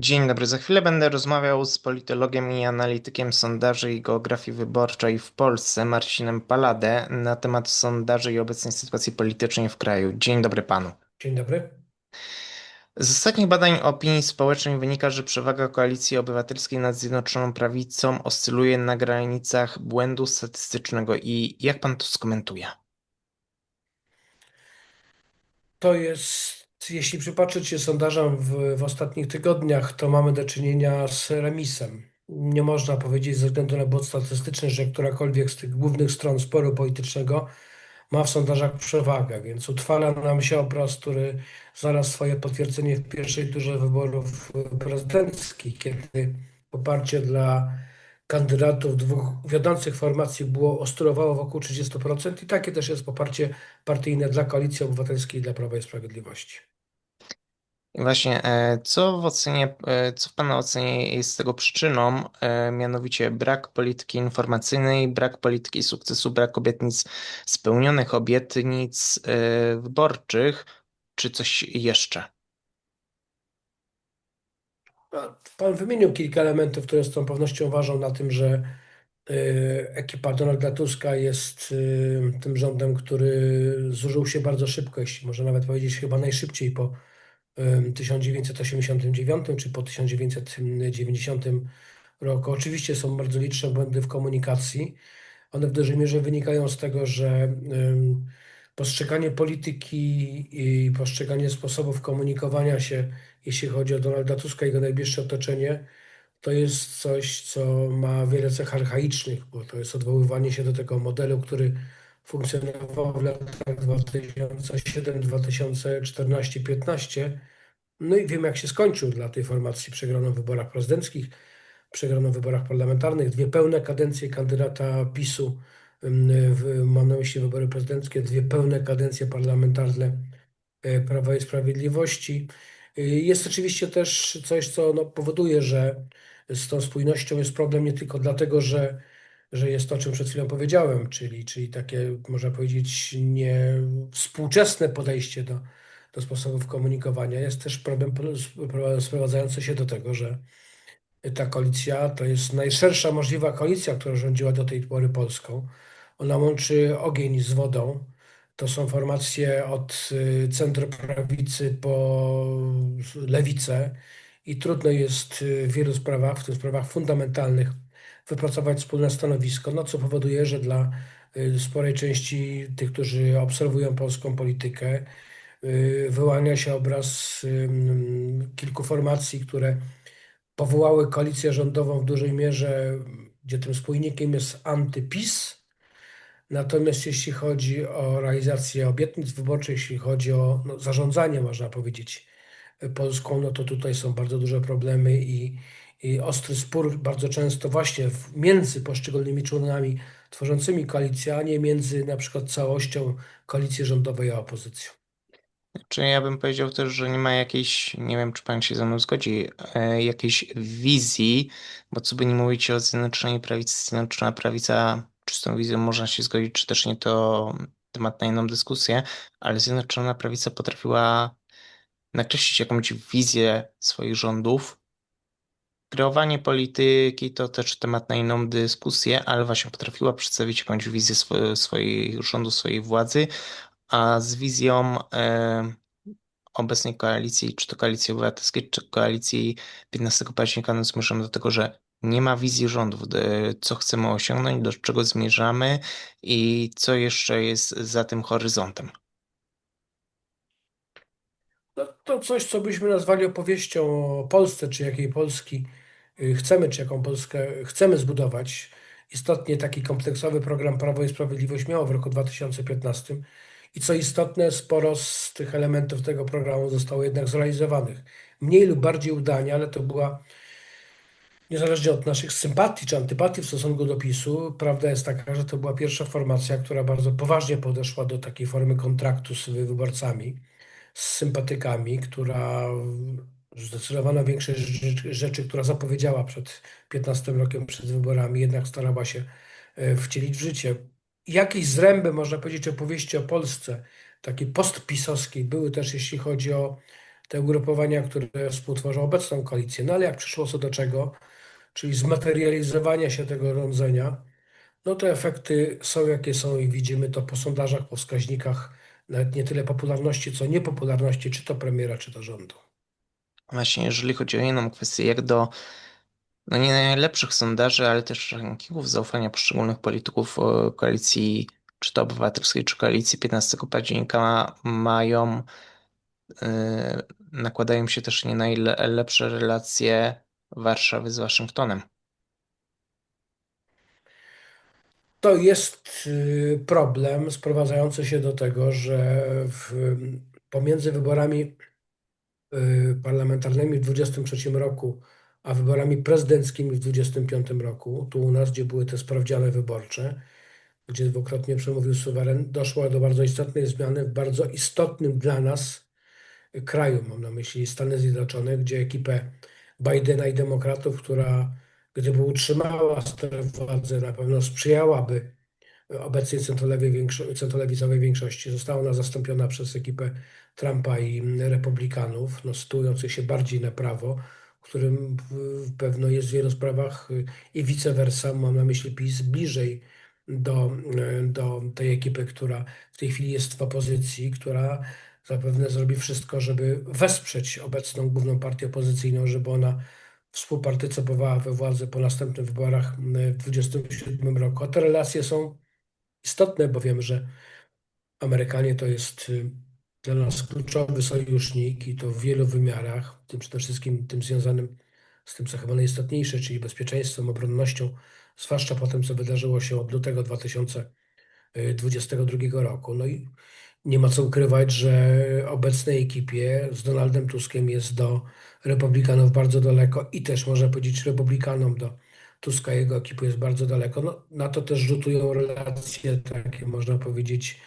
Dzień dobry. Za chwilę będę rozmawiał z politologiem i analitykiem sondaży i geografii wyborczej w Polsce, Marcinem Paladę, na temat sondaży i obecnej sytuacji politycznej w kraju. Dzień dobry panu. Dzień dobry. Z ostatnich badań opinii społecznej wynika, że przewaga koalicji obywatelskiej nad Zjednoczoną Prawicą oscyluje na granicach błędu statystycznego. I jak pan to skomentuje? To jest, jeśli przypatrzeć się sondażom w, w ostatnich tygodniach, to mamy do czynienia z remisem. Nie można powiedzieć ze względu na błąd statystyczny, że którakolwiek z tych głównych stron sporu politycznego ma w sondażach przewagę, więc utrwala nam się obraz, który znalazł swoje potwierdzenie w pierwszej turze wyborów prezydenckich, kiedy poparcie dla kandydatów dwóch wiodących formacji było oscylowało wokół 30% i takie też jest poparcie partyjne dla Koalicji Obywatelskiej i dla Prawa i Sprawiedliwości. I właśnie, e, co w ocenie, e, co w Pana ocenie jest tego przyczyną, e, mianowicie brak polityki informacyjnej, brak polityki sukcesu, brak obietnic, spełnionych obietnic wyborczych, czy coś jeszcze? Pan wymienił kilka elementów, które z tą pewnością ważą na tym, że y, ekipa Donalda Tuska jest y, tym rządem, który zużył się bardzo szybko, jeśli można nawet powiedzieć chyba najszybciej po y, 1989 czy po 1990 roku. Oczywiście są bardzo liczne błędy w komunikacji. One w dużej mierze wynikają z tego, że postrzeganie polityki i postrzeganie sposobów komunikowania się, jeśli chodzi o Donalda Tuska i jego najbliższe otoczenie, to jest coś, co ma wiele cech archaicznych, bo to jest odwoływanie się do tego modelu, który funkcjonował w latach 2007, 2014, 2015. No i wiem, jak się skończył dla tej formacji. Przegrano w wyborach prezydenckich, przegrano w wyborach parlamentarnych, dwie pełne kadencje kandydata PiSu, w, mam na myśli wybory prezydenckie, dwie pełne kadencje parlamentarne e, Prawa i Sprawiedliwości. Y, Jest oczywiście też coś, co no, powoduje, że z tą spójnością jest problem nie tylko dlatego, że, że jest to, o czym przed chwilą powiedziałem, czyli, czyli takie, można powiedzieć, nie współczesne podejście do, do sposobów komunikowania. Jest też problem sprowadzający się do tego, że ta koalicja to jest najszersza możliwa koalicja, która rządziła do tej pory Polską. Ona łączy ogień z wodą. To są formacje od y, centroprawicy po lewicę i trudno jest y, w wielu sprawach, w tym sprawach fundamentalnych, wypracować wspólne stanowisko, no co powoduje, że dla y, sporej części tych, którzy obserwują polską politykę, wyłania się obraz kilku formacji, które powołały koalicję rządową w dużej mierze, gdzie tym spójnikiem jest antyPiS. Natomiast jeśli chodzi o realizację obietnic wyborczych, jeśli chodzi o no, zarządzanie, można powiedzieć, Polską, no to tutaj są bardzo duże problemy i, i ostry spór bardzo często właśnie w, między poszczególnymi członami tworzącymi koalicję, a nie między na przykład całością koalicji rządowej a opozycją. Czy ja bym powiedział też, że nie ma jakiejś, nie wiem, czy pan się ze mną zgodzi, e, jakiejś wizji, bo co by nie mówić o Zjednoczonej Prawicy, Zjednoczona Prawica, z tą wizją można się zgodzić, czy też nie, to temat na inną dyskusję, ale Zjednoczona Prawica potrafiła nakreślić jakąś wizję swoich rządów. Kreowanie polityki to też temat na inną dyskusję, ale właśnie potrafiła przedstawić jakąś wizję swo- swojej rządu, swojej władzy, a z wizją e, obecnej koalicji, czy to koalicji obywatelskiej, czy koalicji 15 października, no zmierzamy do tego, że nie ma wizji rządów, co chcemy osiągnąć, do czego zmierzamy i co jeszcze jest za tym horyzontem. No, to coś, co byśmy nazwali opowieścią o Polsce, czy jakiej Polski y, chcemy, czy jaką Polskę chcemy zbudować. Istotnie taki kompleksowy program Prawo i Sprawiedliwość miało w roku 2015 i co istotne, sporo z tych elementów tego programu zostało jednak zrealizowanych. Mniej lub bardziej udanie, ale to była niezależnie od naszych sympatii czy antypatii w stosunku do PiSu, prawda jest taka, że to była pierwsza formacja, która bardzo poważnie podeszła do takiej formy kontraktu z wyborcami, z sympatykami, która zdecydowana większość rzeczy, która zapowiedziała przed 15 rokiem, przed wyborami, jednak starała się e, wcielić w życie. Jakieś zręby, można powiedzieć, opowieści o Polsce, takiej postpisowskiej, były też, jeśli chodzi o te ugrupowania, które współtworzą obecną koalicję. No ale jak przyszło co do czego, czyli zmaterializowania się tego rządzenia, no to efekty są jakie są i widzimy to po sondażach, po wskaźnikach, nawet nie tyle popularności, co niepopularności, czy to premiera, czy to rządu. Właśnie jeżeli chodzi o inną kwestię, jak do no nie najlepszych sondaży, ale też rankingów zaufania poszczególnych polityków e, koalicji, czy to obywatelskiej, czy koalicji 15 października mają, e, nakładają się też nie najlepsze relacje Warszawy z Waszyngtonem. To jest y, problem sprowadzający się do tego, że w, pomiędzy wyborami y, parlamentarnymi w 2023 roku, a wyborami prezydenckimi w 2025 roku, tu u nas, gdzie były te sprawdziane wyborcze, gdzie dwukrotnie przemówił suweren, doszło do bardzo istotnej zmiany w bardzo istotnym dla nas kraju, mam na myśli Stany Zjednoczone, gdzie ekipę Bidena i demokratów, która gdyby utrzymała tę władzę, na pewno sprzyjałaby obecnej centrolewicowej większości. Została ona zastąpiona przez ekipę Trumpa i republikanów, no, się bardziej na prawo, którym pewno jest w wielu sprawach i vice versa, mam na myśli PiS, bliżej do, do tej ekipy, która w tej chwili jest w opozycji, która zapewne zrobi wszystko, żeby wesprzeć obecną główną partię opozycyjną, żeby ona współpartycypowała we władzy po następnych wyborach w 2027 roku. A te relacje są istotne, bo wiem, że Amerykanie to jest y, dla nas kluczowy sojusznik i to w wielu wymiarach, tym przede wszystkim tym związanym z tym, co chyba najistotniejsze, czyli bezpieczeństwem, obronnością, zwłaszcza po tym, co wydarzyło się od lutego 2022 roku. No i nie ma co ukrywać, że obecnej ekipie z Donaldem Tuskiem jest do republikanów bardzo daleko i też można powiedzieć republikanom do Tuska jego ekipy jest bardzo daleko. No, na to też rzutują relacje takie, można powiedzieć,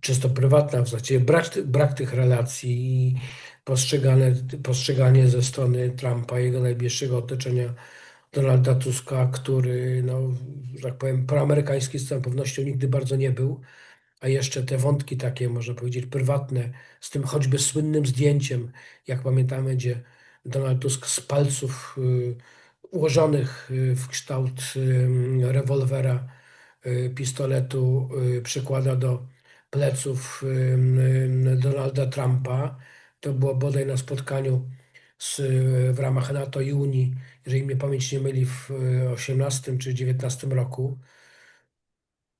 czysto prywatne, w zasadzie brak, brak tych relacji i postrzeganie ze strony Trumpa, jego najbliższego otoczenia Donalda Tuska, który, no, że tak powiem, proamerykański z całą pewnością nigdy bardzo nie był, a jeszcze te wątki takie, można powiedzieć, prywatne, z tym choćby słynnym zdjęciem, jak pamiętamy, gdzie Donald Tusk z palców y, ułożonych y, w kształt y, rewolwera, pistoletu przykłada do pleców Donalda Trumpa. To było bodaj na spotkaniu z, w ramach NATO i Unii, jeżeli mnie pamięć nie myli, w 18 czy 19 roku.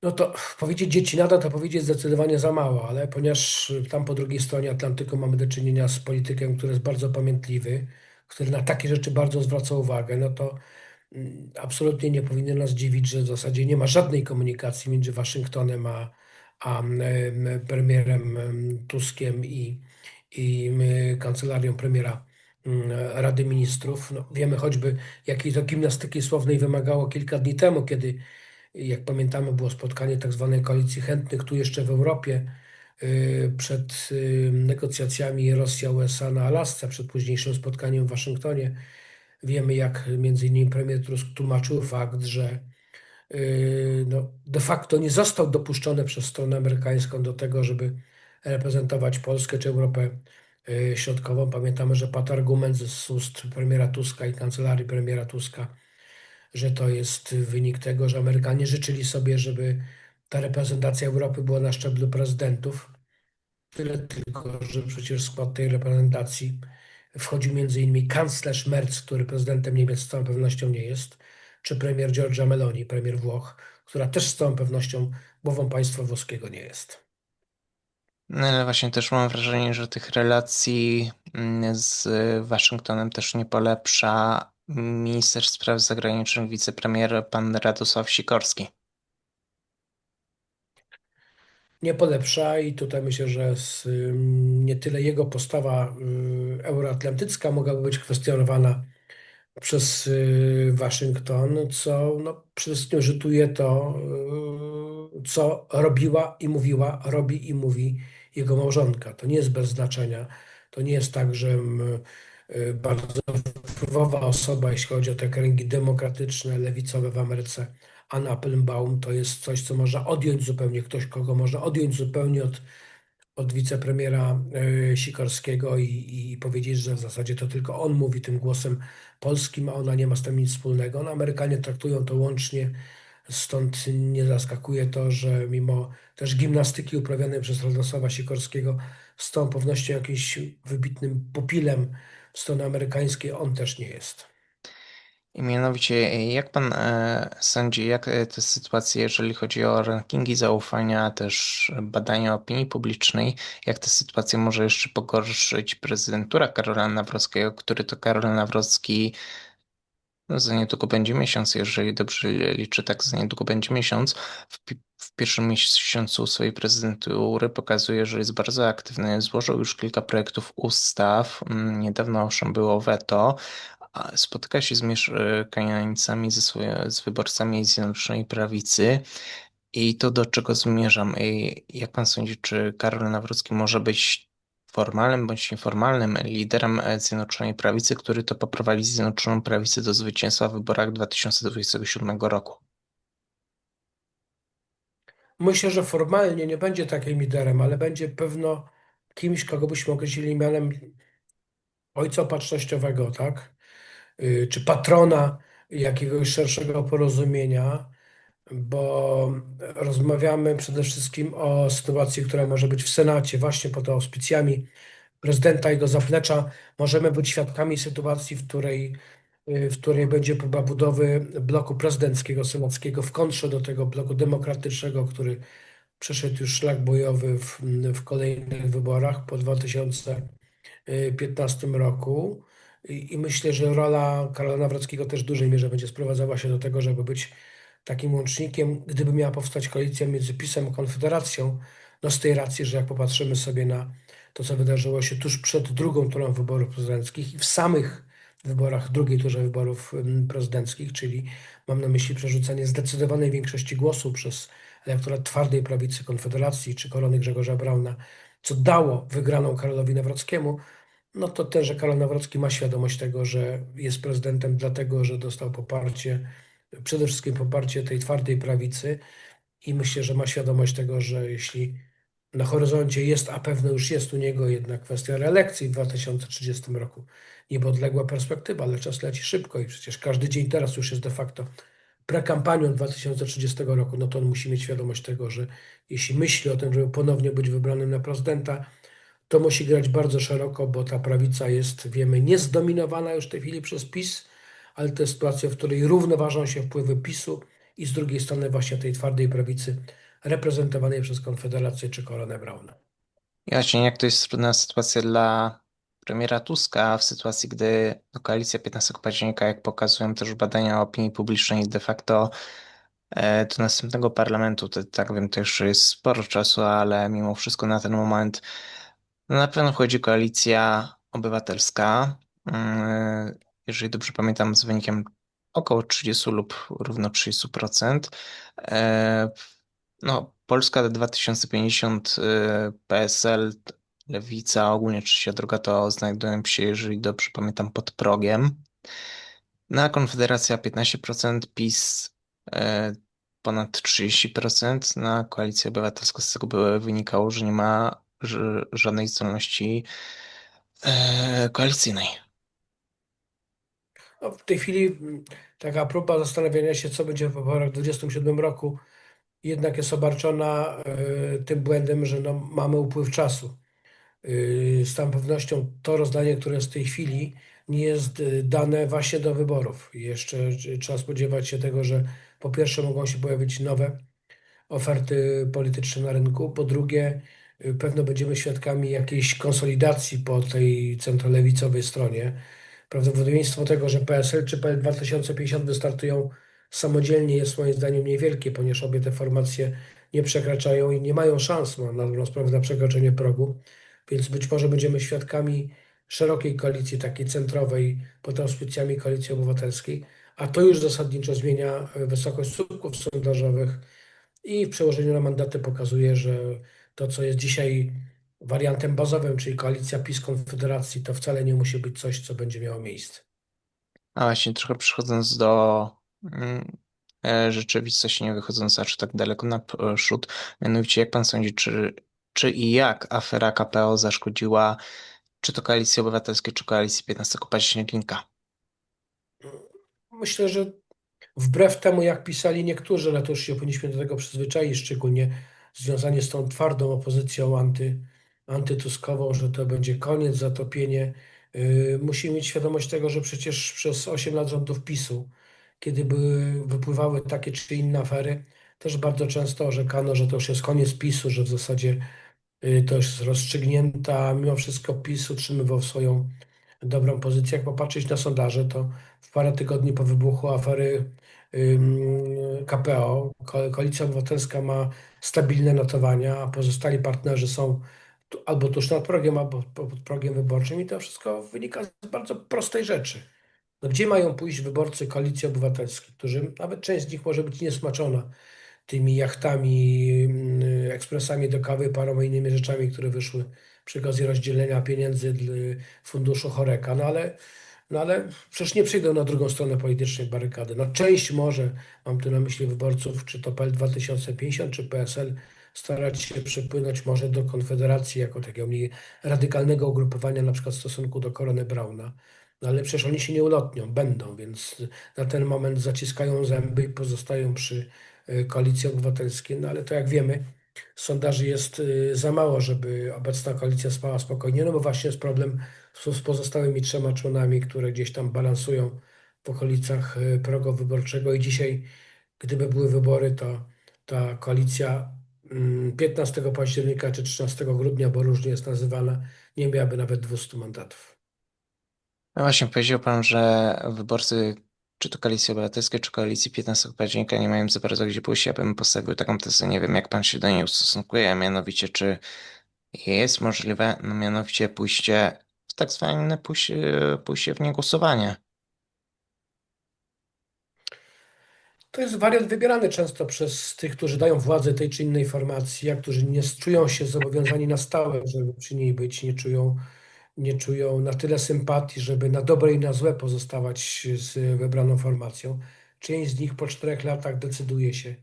No to powiedzieć dzieci nada, to powiedzieć zdecydowanie za mało, ale ponieważ tam po drugiej stronie Atlantyku mamy do czynienia z politykiem, który jest bardzo pamiętliwy, który na takie rzeczy bardzo zwraca uwagę, no to mm, absolutnie nie powinno nas dziwić, że w zasadzie nie ma żadnej komunikacji między Waszyngtonem a, a premierem Tuskiem i, i kancelarią premiera Rady Ministrów. No, wiemy choćby, jakiej to gimnastyki słownej wymagało kilka dni temu, kiedy jak pamiętamy, było spotkanie tak zwanej koalicji chętnych tu jeszcze w Europie y, przed y, negocjacjami Rosja-USA na Alasce, przed późniejszym spotkaniem w Waszyngtonie. Wiemy, jak między innymi premier Tusk tłumaczył fakt, że y, no, de facto nie został dopuszczony przez stronę amerykańską do tego, żeby reprezentować Polskę czy Europę Środkową. Pamiętamy, że padł argument z ust premiera Tuska i kancelarii premiera Tuska, że to jest wynik tego, że Amerykanie życzyli sobie, żeby ta reprezentacja Europy była na szczeblu prezydentów. Tyle tylko, że przecież w skład tej reprezentacji wchodził m.in. kanclerz Merz, który prezydentem Niemiec z całą pewnością nie jest, czy premier Giorgia Meloni, premier Włoch, która też z całą pewnością głową państwa włoskiego nie jest. No ale właśnie też mam wrażenie, że tych relacji mm, z Waszyngtonem też nie polepsza minister spraw zagranicznych, wicepremier pan Radosław Sikorski. Nie polepsza i tutaj myślę, że z, nie tyle jego postawa y, euroatlantycka mogłaby być kwestionowana przez y, Waszyngton, co no, przede wszystkim rzutuje to, y, co robiła i mówiła, robi i mówi jego małżonka. To nie jest bez znaczenia. To nie jest tak, że Y, bardzo wpływowa osoba, jeśli chodzi o te kręgi demokratyczne, lewicowe w Ameryce. Anna Applebaum to jest coś, co można odjąć zupełnie, ktoś, kogo można odjąć zupełnie od od wicepremiera e, Sikorskiego i, i powiedzieć, że w zasadzie to tylko on mówi tym głosem polskim, a ona nie ma z tym nic wspólnego. No, Amerykanie traktują to łącznie, stąd nie zaskakuje to, że mimo też gimnastyki uprawianej przez Radosława Sikorskiego z tą pewnością jakimś wybitnym pupilem strony amerykańskiej on też nie jest. I mianowicie, jak pan e, sądzi, jak e, te sytuacje, jeżeli chodzi o rankingi zaufania, też badania opinii publicznej, jak ta sytuacja może jeszcze pogorszyć prezydentura Karola Nawrockiego, który to Karol Nawrocki za niedługo będzie miesiąc, jeżeli dobrze liczę, tak za niedługo będzie miesiąc. W, w pierwszym miesiącu swojej prezydentury pokazuje, że jest bardzo aktywny. Złożył już kilka projektów ustaw. Mm, Niedawno owszem było weto. Spotyka się z mieszkańcami, ze swoje, z wyborcami Zjednoczonej Prawicy. I to do czego zmierzam? I jak pan sądzi, czy Karol Nawrocki może być formalnym bądź nieformalnym liderem e, Zjednoczonej Prawicy, który to poprowadzi Zjednoczoną Prawicę do zwycięstwa w wyborach 2027 roku. Myślę, że formalnie nie będzie takim liderem, ale będzie pewno kimś, kogo byśmy określili mianem ojca opatrznościowego, tak? Y, Czy patrona jakiegoś szerszego porozumienia, bo rozmawiamy przede wszystkim o sytuacji, która może być w Senacie, właśnie pod auspicjami prezydenta i jego zaplecza. Możemy być świadkami sytuacji, w której, y, w której będzie próba budowy bloku prezydenckiego, senackiego w kontrze do tego bloku demokratycznego, który przeszedł już szlak bojowy w, w kolejnych wyborach po 2015 roku. I, I myślę, że rola Karola Nawrockiego też w dużej mierze będzie sprowadzała się do tego, żeby być takim łącznikiem, gdyby miała powstać koalicja między PiSem a Konfederacją, no z tej racji, że jak popatrzymy sobie na to, co wydarzyło się tuż przed drugą turą wyborów prezydenckich i w samych wyborach, drugiej turze wyborów prezydenckich, czyli mam na myśli przerzucenie zdecydowanej większości głosów przez elektorat twardej prawicy Konfederacji czy korony Grzegorza Brauna, co dało wygraną Karolowi Nawrockiemu, no to też, że Karol Nawrocki ma świadomość tego, że jest prezydentem dlatego, że dostał poparcie, przede wszystkim poparcie tej twardej prawicy i myślę, że ma świadomość tego, że jeśli na horyzoncie jest, a pewno już jest u niego jednak kwestia reelekcji w 2030 roku, niepodległa perspektywa, ale czas leci szybko i przecież każdy dzień teraz już jest de facto prekampanią 2030 roku, no to on musi mieć świadomość tego, że jeśli myśli o tym, żeby ponownie być wybranym na prezydenta, to musi grać bardzo szeroko, bo ta prawica jest, wiemy, niezdominowana już w tej chwili przez PiS, ale to jest sytuacja, w której równoważą się wpływy PiSu i z drugiej strony właśnie tej twardej prawicy reprezentowanej przez Konfederację czy Koronę Brauna. Jaśnie, jak to jest trudna sytuacja dla premiera Tuska w sytuacji, gdy no, koalicja 15 października, jak pokazują też badania opinii publicznej, de facto e, do następnego parlamentu, to tak wiem, to jeszcze jest sporo czasu, ale mimo wszystko na ten moment no, na pewno wchodzi koalicja obywatelska. Jeżeli dobrze pamiętam, z wynikiem około 30 lub równo 30%. E, No, Polska 2050, y, PSL, Lewica, ogólnie Trzecia Droga to znajdują się, jeżeli dobrze pamiętam, pod progiem. Na Konfederacja 15%, PiS e, ponad 30%, na Koalicję Obywatelską z tego wynikało, że nie ma żadnej zdolności e, koalicyjnej. No, w tej chwili mm, taka próba zastanowienia się, co będzie w wyborach w 2027 roku, jednak jest obarczona e, tym błędem, że no, mamy upływ czasu. Y, Z całą pewnością to rozdanie, które jest w tej chwili, nie jest y, dane właśnie do wyborów. Jeszcze y, trzeba spodziewać się tego, że po pierwsze mogą się pojawić nowe oferty polityczne na rynku, po drugie y, pewno będziemy świadkami jakiejś konsolidacji po tej centrolewicowej stronie. Prawdopodobieństwo tego, że PSL czy PL 2050 wystartują samodzielnie jest moim zdaniem niewielkie, ponieważ obie te formacje nie przekraczają i nie mają szans na, dobrą sprawę na przekroczenie progu. Więc być może będziemy świadkami szerokiej koalicji, takiej centrowej, pod auspicjami Koalicji Obywatelskiej, a to już zasadniczo zmienia e, wysokość słupków sondażowych i w przełożeniu na mandaty pokazuje, że to, co jest dzisiaj wariantem bazowym, czyli koalicja PiS Konfederacji, to wcale nie musi być coś, co będzie miało miejsce. A właśnie trochę przechodząc do mm, e, rzeczywistości, nie wychodząc aż tak daleko naprzód, mianowicie jak pan sądzi, czy Czy i jak afera KPO zaszkodziła czy to Koalicji Obywatelskiej, czy Koalicji 15 października? Myślę, że wbrew temu, jak pisali niektórzy, ale to już się powinniśmy do tego przyzwyczaić, szczególnie związanie z tą twardą opozycją anty, antytuskową, że to będzie koniec, zatopienie. Yy, musimy mieć świadomość tego, że przecież przez 8 lat rządów PiSu, kiedy były, wypływały takie czy inne afery, też bardzo często orzekano, że to już jest koniec PiSu, że w zasadzie yy, to już jest rozstrzygnięta. Mimo wszystko PiS utrzymywał swoją dobrą pozycję. Jak popatrzeć na sondaże, to w parę tygodni po wybuchu afery KPO, Ko- Koalicja Obywatelska ma stabilne notowania, a pozostali partnerzy są albo tuż nad progiem, albo po- pod progiem wyborczym i to wszystko wynika z bardzo prostej rzeczy. No, gdzie mają pójść wyborcy Koalicji Obywatelskiej, którzy, nawet część z nich może być niesmaczona tymi jachtami, ym, ekspresami do kawy, paroma innymi rzeczami, które wyszły przy okazji rozdzielenia pieniędzy funduszu Choreka, no ale, no ale przecież nie przyjdą na drugą stronę politycznej barykady. No część może, mam tu na myśli wyborców, czy to PL 2050, czy PSL, starać się przepłynąć może do Konfederacji jako takiego mniej radykalnego ugrupowania, na przykład w stosunku do Korony Brauna. No ale przecież oni się nie ulotnią, będą, więc na ten moment zaciskają zęby i pozostają przy y, Koalicji Obywatelskiej. No ale to jak wiemy, sondaży jest y, za mało, żeby obecna koalicja spała spokojnie, no bo właśnie jest problem z pozostałymi trzema członami, które gdzieś tam balansują w okolicach y, progu wyborczego i dzisiaj, gdyby były wybory, to ta koalicja 15 października czy 13 grudnia, bo różnie jest nazywana, nie miałaby nawet 200 mandatów. No właśnie, powiedział Pan, że wyborcy czy to Koalicji Obywatelskiej, czy Koalicji 15 października nie mają za bardzo gdzie pójść. Ja bym postawił taką tezę, nie wiem jak Pan się do niej ustosunkuje, a mianowicie czy jest możliwe, no mianowicie pójście w tak zwane pójście, pójście w niegłosowanie. To jest wariant wybierany często przez tych, którzy dają władzę tej czy innej formacji, a którzy nie czują się zobowiązani na stałe, żeby przy niej być, nie czują, nie czują na tyle sympatii, żeby na dobre i na złe pozostawać z wybraną formacją. Część z nich po czterech latach decyduje się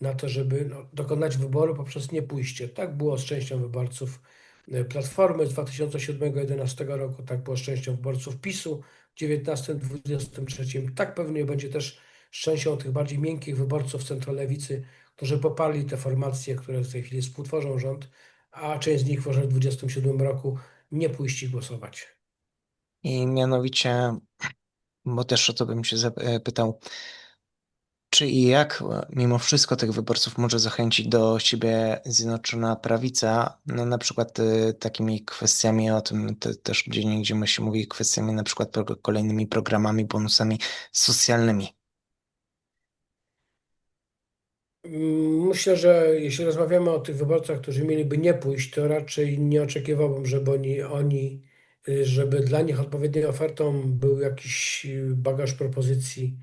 na to, żeby no, dokonać wyboru poprzez niepójście. Tak było z częścią wyborców e, Platformy z 2007-2011 roku, tak było z częścią wyborców PiSu w 2019-2023. Tak pewnie będzie też z częścią tych bardziej miękkich wyborców centrolewicy, którzy poparli te formacje, które w tej chwili współtworzą rząd, a część z nich w 2027 roku nie pójść głosować. I mianowicie, bo też o to bym się zapytał, czy i jak e, mimo wszystko tych wyborców może zachęcić do siebie Zjednoczona Prawica, no na przykład y, takimi kwestiami, o tym te, też gdzie niegdzie się mówi, kwestiami na przykład kolejnymi programami, bonusami socjalnymi. Myślę, że jeśli rozmawiamy o tych wyborcach, którzy mieliby nie pójść, to raczej nie oczekiwałbym, żeby oni, oni y, żeby dla nich odpowiednią ofertą był jakiś y, bagaż propozycji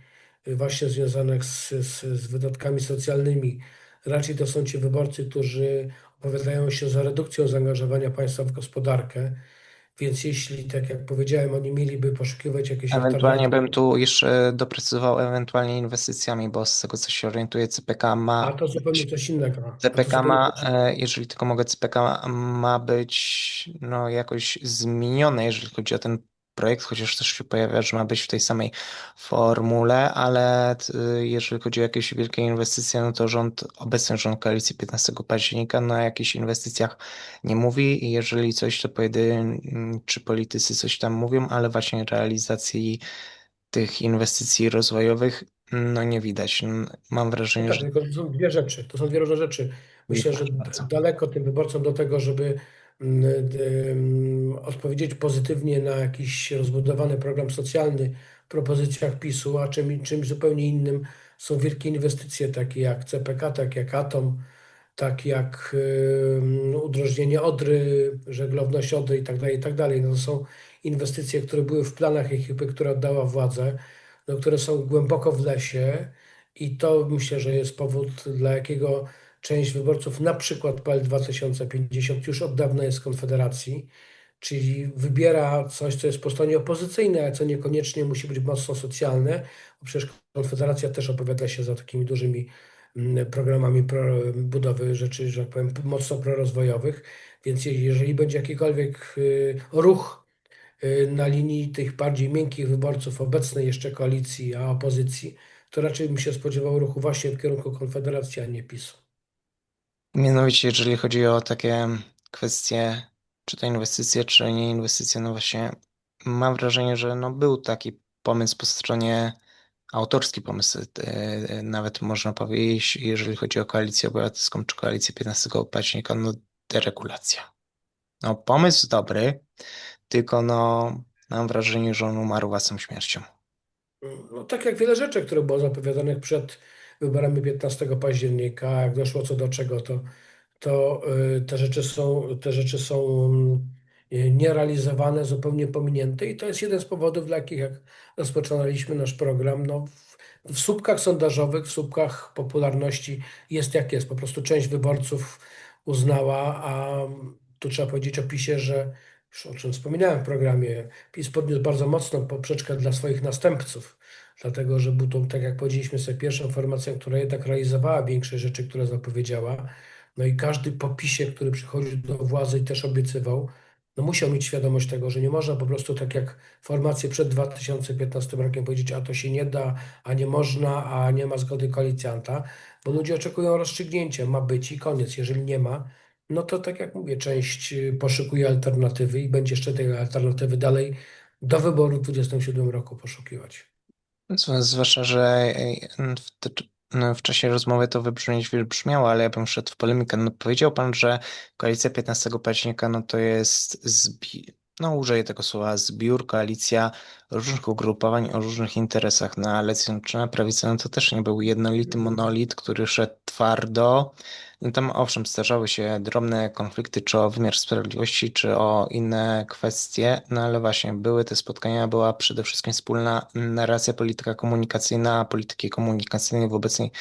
y, właśnie związanych z, z, z wydatkami socjalnymi. Raczej to są ci wyborcy, którzy opowiadają się za redukcją zaangażowania państwa w gospodarkę. Więc jeśli, tak jak powiedziałem, oni mieliby poszukiwać jakiejś Ewentualnie bym tu jeszcze doprecyzował ewentualnie inwestycjami, bo z tego co się orientuję, CPK a ma to zupełnie coś innego. A CPK ma, e, jeżeli tylko mogę, CPK ma być no, jakoś zmienione, jeżeli chodzi o ten projekt, chociaż też się pojawia, że ma być w tej samej formule, ale t- jeżeli chodzi o jakieś wielkie inwestycje, no to rząd, obecny rząd koalicji 15 października no, o jakichś inwestycjach nie mówi i jeżeli coś, to pojedynczy politycy coś tam mówią, ale właśnie realizacji tych inwestycji rozwojowych no nie widać. Mam wrażenie, tak, że to są dwie rzeczy. To są dwie różne rzeczy. Myślę, że bardzo. daleko tym wyborcom do tego, żeby odpowiedzieć pozytywnie na jakiś rozbudowany program socjalny w propozycjach PiSu, a czym, czymś zupełnie innym są wielkie inwestycje, takie jak CPK, tak jak Atom, tak jak udrożnienie Odry, żeglowność Odry i tak dalej, tak. No to są inwestycje, które były w planach ekipy, która oddała władzę, no, które są głęboko w lesie i to myślę, że jest powód, dla jakiego część wyborców, na przykład PL 2050, już od dawna jest Konfederacji, czyli wybiera coś, co jest po stronie opozycyjnej, a co niekoniecznie musi być mocno socjalne, bo przecież Konfederacja też opowiada się za takimi dużymi mm, programami pro, budowy rzeczy, że tak powiem, mocno prorozwojowych. Więc je- jeżeli będzie jakikolwiek y, ruch y, na linii tych bardziej miękkich wyborców obecnej jeszcze koalicji, a opozycji, to raczej bym się spodziewał ruchu właśnie w kierunku Konfederacji, a nie PiSu. Mianowicie, jeżeli chodzi o takie kwestie, czy to inwestycje, czy nie inwestycje, no właśnie mam wrażenie, że no był taki pomysł po stronie, autorski pomysł, e, nawet można powiedzieć, jeżeli chodzi o koalicję obywatelską, czy koalicję 15 października, no deregulacja. No pomysł dobry, tylko no mam wrażenie, że on umarł własną śmiercią. No, tak jak wiele rzeczy, które było zapowiadanych przed wyborami 15 października, jak doszło co do czego, to, to y, te rzeczy są, te rzeczy są y, nierealizowane, zupełnie pominięte i to jest jeden z powodów, dla jakich jak rozpoczynaliśmy nasz program, no, w, słupkach sondażowych, w słupkach popularności jest jak jest. Po prostu część wyborców uznała, a tu trzeba powiedzieć o PiSie, że już o czym wspominałem w programie, PiS podniósł bardzo mocną poprzeczkę dla swoich następców, dlatego że był to, tak jak powiedzieliśmy sobie, pierwszą formacją, która jednak realizowała większość rzeczy, które zapowiedziała. No i każdy po PiSie, który przychodził do władzy i też obiecywał, no musiał mieć świadomość tego, że nie można po prostu tak jak formacje przed 2015 rokiem powiedzieć, a to się nie da, a nie można, a nie ma zgody koalicjanta, bo ludzie oczekują rozstrzygnięcia, ma być i koniec. Jeżeli nie ma, no to tak jak mówię, część y, poszukuje alternatywy i będzie jeszcze tej alternatywy dalej do wyboru w 2027 roku poszukiwać. Zwłaszcza, że e, w, w czasie rozmowy to wybrzmieć wybrzmiało, ale ja bym szedł w polemikę. No, powiedział pan, że koalicja 15 października no, to jest, zbi- no użyję tego słowa, zbiór, koalicja różnych ugrupowań o różnych interesach, no ale Zjednoczona Prawica no, to też nie był jednolity monolit, który szedł twardo. No, tam owszem, zdarzały się drobne konflikty, czy o wymiar sprawiedliwości, czy o inne kwestie, no ale właśnie były te spotkania, była przede wszystkim wspólna narracja, polityka komunikacyjna, polityki komunikacyjnej w obecnej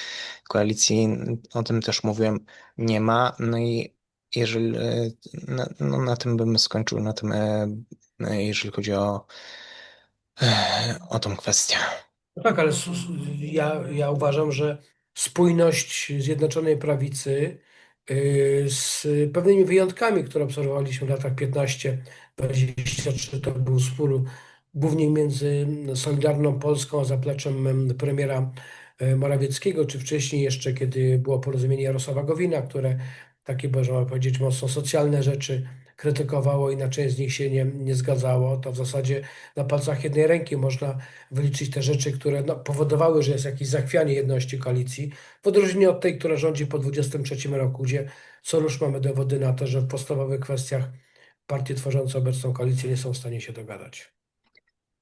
koalicji, o tym też mówiłem, nie ma. No i jeżeli, e, na, no na tym bym skończył, na tym, e, e, jeżeli chodzi o, o tą kwestię. No tak, ale ja, ja uważam, że spójność Zjednoczonej Prawicy y, z pewnymi wyjątkami, które obserwowaliśmy w latach 15-23, to był spór głównie między Solidarną Polską a zapleczem em, premiera Morawieckiego, czy wcześniej jeszcze, kiedy było porozumienie Jarosława Gowina, które takie, można powiedzieć, mocno socjalne rzeczy krytykowało i na część z nich się nie, nie zgadzało, to w zasadzie na palcach jednej ręki można wyliczyć te rzeczy, które no, powodowały, że jest jakieś zachwianie jedności koalicji, w odróżnieniu od tej, która rządzi po 23 roku, gdzie co już mamy dowody na to, że w podstawowych kwestiach partie tworzące obecną koalicję nie są w stanie się dogadać.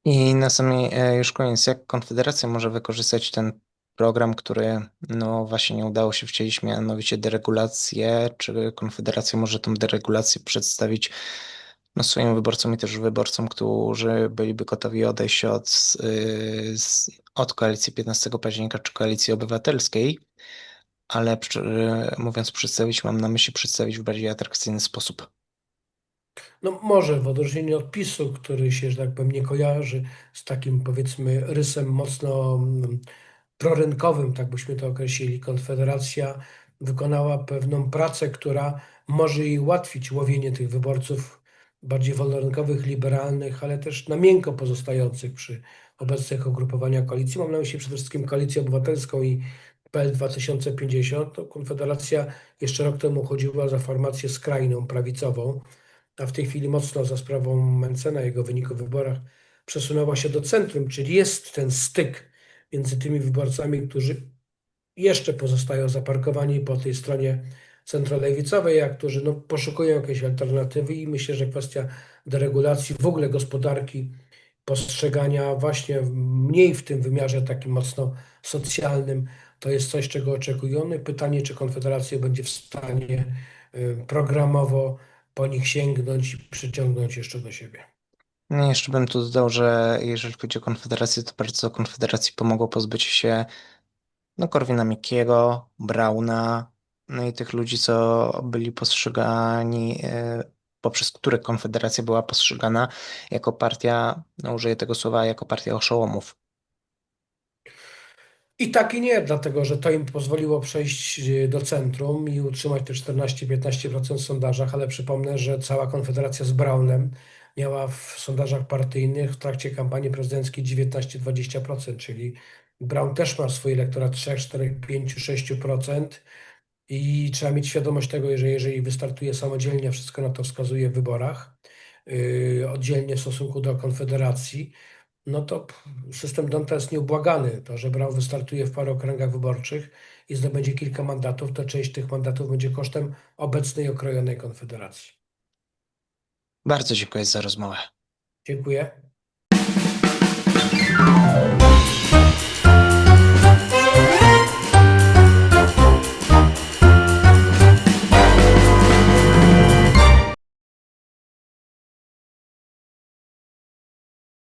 I na samej e, już koniec, jak Konfederacja może wykorzystać ten program, który no właśnie nie udało się wcielić, mianowicie deregulację, czy Konfederacja może tą deregulację przedstawić no, swoim wyborcom i też wyborcom, którzy byliby gotowi odejść od, y, od koalicji 15 października czy koalicji obywatelskiej, ale mówiąc przedstawić, mam na myśli przedstawić w bardziej atrakcyjny sposób. No może w odróżnieniu od PiSu, który się, że tak powiem, nie kojarzy z takim powiedzmy rysem mocno mm, prorynkowym, tak byśmy to określili, Konfederacja wykonała pewną pracę, która może jej ułatwić łowienie tych wyborców bardziej wolnorynkowych, liberalnych, ale też na miękko pozostających przy obecnych ugrupowaniach koalicji. Mam na myśli przede wszystkim Koalicję Obywatelską i PL 2050. To Konfederacja jeszcze rok temu chodziła za formację skrajną, prawicową a w tej chwili mocno za sprawą Mencena, jego wyniku w wyborach, przesunęła się do centrum, czyli jest ten styk między tymi wyborcami, którzy jeszcze pozostają zaparkowani po tej stronie centrolewicowej, a którzy no, poszukują jakiejś alternatywy i myślę, że kwestia deregulacji w ogóle gospodarki, postrzegania właśnie mniej w tym wymiarze takim mocno socjalnym, to jest coś, czego oczekujemy. Pytanie, czy Konfederacja będzie w stanie y, programowo po nich sięgnąć i przyciągnąć jeszcze do siebie. No jeszcze bym tu dodał, że jeżeli chodzi o Konfederację, to bardzo Konfederacji pomogło pozbyć się no, Korwina Mikkiego, Brauna, no i tych ludzi, co byli postrzegani, e, poprzez które Konfederacja była postrzegana jako partia, no użyję tego słowa, jako partia oszołomów. I tak i nie, dlatego że to im pozwoliło przejść y, do centrum i utrzymać te 14-15% w sondażach, ale przypomnę, że cała Konfederacja z Brownem miała w sondażach partyjnych w trakcie kampanii prezydenckiej 19-20%, czyli Brown też ma swój elektorat 3, 4, 5, 6%. I trzeba mieć świadomość tego, że jeżeli wystartuje samodzielnie, wszystko na to wskazuje w wyborach, yy, oddzielnie w stosunku do Konfederacji, no to system Donta jest nieubłagany. To, że Brown wystartuje w paru okręgach wyborczych i zdobędzie kilka mandatów, to część tych mandatów będzie kosztem obecnej okrojonej Konfederacji. Bardzo dziękuję za rozmowę. Dziękuję.